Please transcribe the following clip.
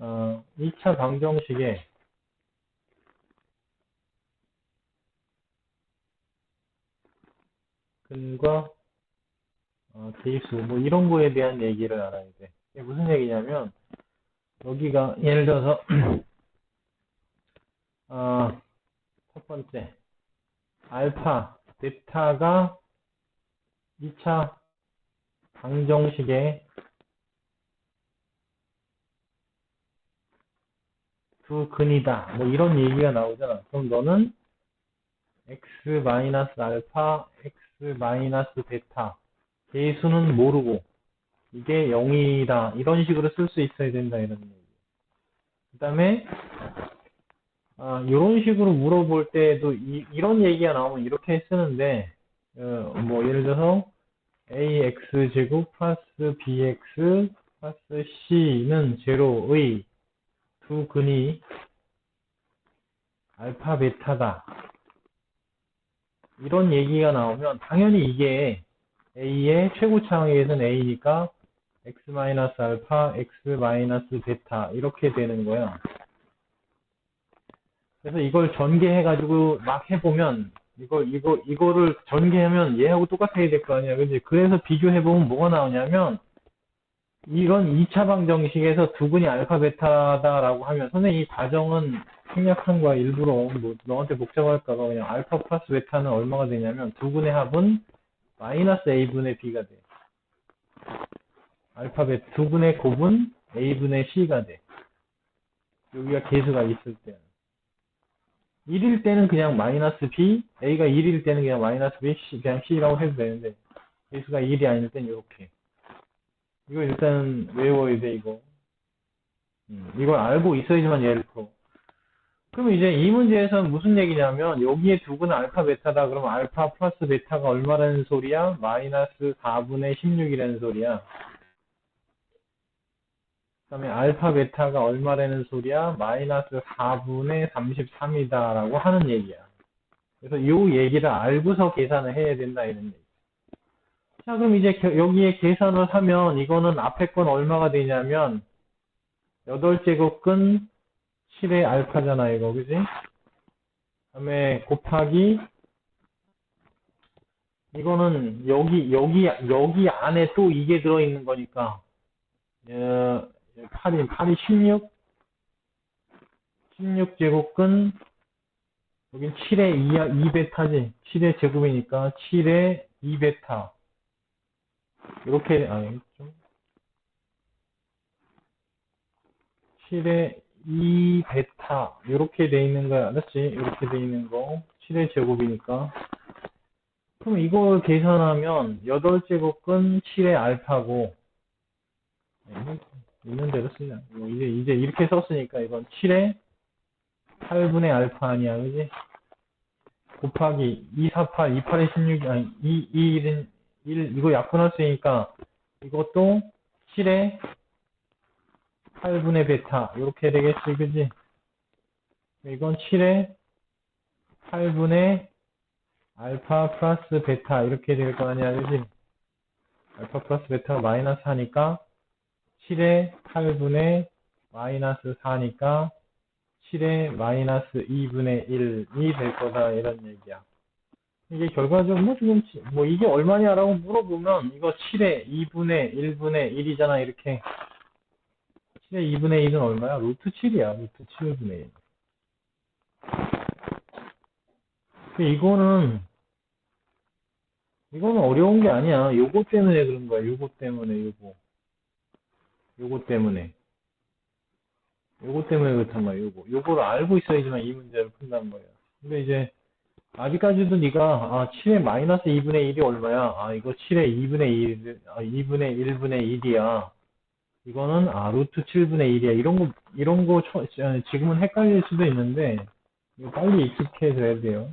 어, 2차 방정식에 근과 어, 대수 뭐 이런 거에 대한 얘기를 알아야 돼. 이게 무슨 얘기냐면 여기가 예를 들어서 어, 첫 번째 알파, 베타가 2차 방정식의 두 근이다. 뭐 이런 얘기가 나오잖아. 그럼 너는 x 마이너스 알파, x 마이너스 베타 개수는 모르고 이게 0이다. 이런 식으로 쓸 수 있어야 된다. 이런 얘기. 그 다음에 아, 이런 식으로 물어볼 때도 이, 런 얘기가 나오면 이렇게 쓰는데 어, 뭐 예를 들어서 ax 제곱 플러스 bx 플러스 c는 제로의 두 근이 알파 베타다. 이런 얘기가 나오면 당연히 이게 a의 최고차항에서는 a니까 x 마이너스 알파, x 마이너스 베타 이렇게 되는 거야. 그래서 이걸 전개해 가지고 막 해보면 이거 이거 이거를 전개하면 얘하고 똑같아야 될 거 아니야, 그지? 그래서 비교해 보면 뭐가 나오냐면 이런 2차 방정식에서 두 분이 알파 베타다라고 하면 선생님 이 과정은 생략한 거야 일부러 뭐 너한테 복잡할까봐 그냥 알파 플러스 베타는 얼마가 되냐면 두 분의 합은 마이너스 a분의 b가 돼. 알파 베타 두 분의 곱은 a분의 c가 돼. 여기가 개수가 있을 때 1일 때는 그냥 마이너스 b a가 1일 때는 그냥 마이너스 b 그냥 c라고 해도 되는데 개수가 1이 아닐 땐 이렇게 이거 일단 외워야 돼, 이거. 음, 이걸 알고 있어야지만 얘를 풀어. 그럼 이제 이 문제에서는 무슨 얘기냐면, 여기에 두 근은 알파, 베타다. 그러면 알파 플러스 베타가 얼마라는 소리야? 마이너스 4분의 16이라는 소리야. 그 다음에 알파, 베타가 얼마라는 소리야? 마이너스 4분의 33이다. 라고 하는 얘기야. 그래서 이 얘기를 알고서 계산을 해야 된다. 이런 얘기. 자, 그럼 이제 겨- 여기에 계산을 하면 이거는 앞에 건 얼마가 되냐면 8제곱근 7의 알파잖아, 이거. 그지? 다음에 곱하기 이거는 여기 여기 여기 안에 또 이게 들어 있는 거니까 어, 8이 8이 16 16 제곱근 여긴 7의 2, 2베타지 7의 제곱이니까 7의 2베타 이렇게 아니 좀. 7의 2 베타 이렇게 돼 있는 거야. 알았지? 이렇게 돼 있는 거. 7의 제곱이니까. 그럼 이걸 계산하면 8제곱근 7의 알파고. 네, 있는 대로 쓰자. 뭐 이제 이제 이렇게 썼으니까 이건 7의 8분의 알파 아니야. 그지? 곱하기 2, 4, 8, 2, 8에 16, 아니, 2, 2, 1은 1, 이거 약분했으니까 이것도 7에 8분의 베타 이렇게 되겠지 그지? 이건 7에 8분의 알파 플러스 베타 이렇게 될 거 아니야 그지? 알파 플러스 베타가 마이너스 하니까 7에 8분의 마이너스 4니까 7에 마이너스 2분의 1이 될 거다 이런 얘기야 이게 결과적으로 뭐 지금 치- 뭐 이게 얼마냐라고 물어보면 이거 7에 2분의 1분의 1이잖아 이렇게. 7에 2분의 1은 얼마야? 루트 7이야 루트 7분의 1 근데 이거는 이거는 어려운 게 아니야. 요거 때문에 그런 거야 요거 때문에 요거. 요거 때문에. 요거 때문에 그렇단 말이야 요거. 요거를 알고 있어야지만 이 문제를 푼단 말이야. 근데 이제 아직까지도 네가 아 7의 마이너스 2분의 1이 얼마야? 아 이거 7의 2분의 1, 아, 2분의 1분의 1이야. 이거는 아 루트 7분의 1이야. 이런 거 이런 거 처- 어, 지금은 헷갈릴 수도 있는데 이거 빨리 익숙해져야 돼요.